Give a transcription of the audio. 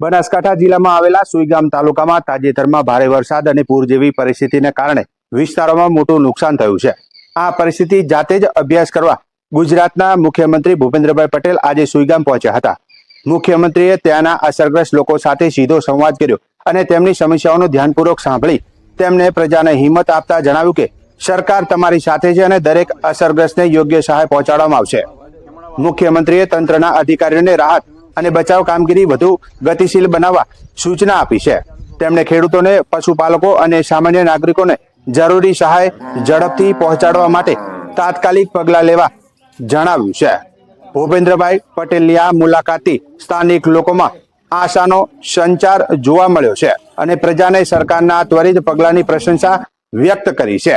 બનાસકાંઠા જિલ્લામાં આવેલા સુઈગામ તાલુકામાં તાજેતરમાં ભારે વરસાદ અને પૂર જેવી પરિસ્થિતિને કારણે વિસ્તારોમાં મોટું નુકસાન થયું છે. આ પરિસ્થિતિ જાતે જ અભ્યાસ કરવા ગુજરાતના મુખ્યમંત્રી ભૂપેન્દ્રભાઈ પટેલ આજે સુઈગામ પહોંચ્યા હતા. મુખ્યમંત્રીએ ત્યાંના અસરગ્રસ્ત લોકો સાથે સીધો સંવાદ કર્યો અને તેમની સમસ્યાઓનું ધ્યાનપૂર્વક સાંભળી તેમને પ્રજાને હિંમત આપતા જણાવ્યું કે સરકાર તમારી સાથે છે અને દરેક અસરગ્રસ્તને યોગ્ય સહાય પહોંચાડવામાં આવશે. મુખ્યમંત્રીએ તંત્રના અધિકારીઓને રાહત અને બચાવ કામગીરી વધુ ગતિશીલ બનાવવા સૂચના આપી છે. તેમણે ખેડૂતોને, પશુપાલકો અને સામાન્ય નાગરિકોને જરૂરી સહાય ઝડપથી પહોંચાડવા માટે તાત્કાલિક પગલાં લેવા જણાવ્યું છે. ભૂપેન્દ્રભાઈ પટેલની આ મુલાકાતથી સ્થાનિક લોકોમાં આશાનો સંચાર જોવા મળ્યો છે અને પ્રજાને સરકારના ત્વરિત પગલાંની પ્રશંસા વ્યક્ત કરી છે.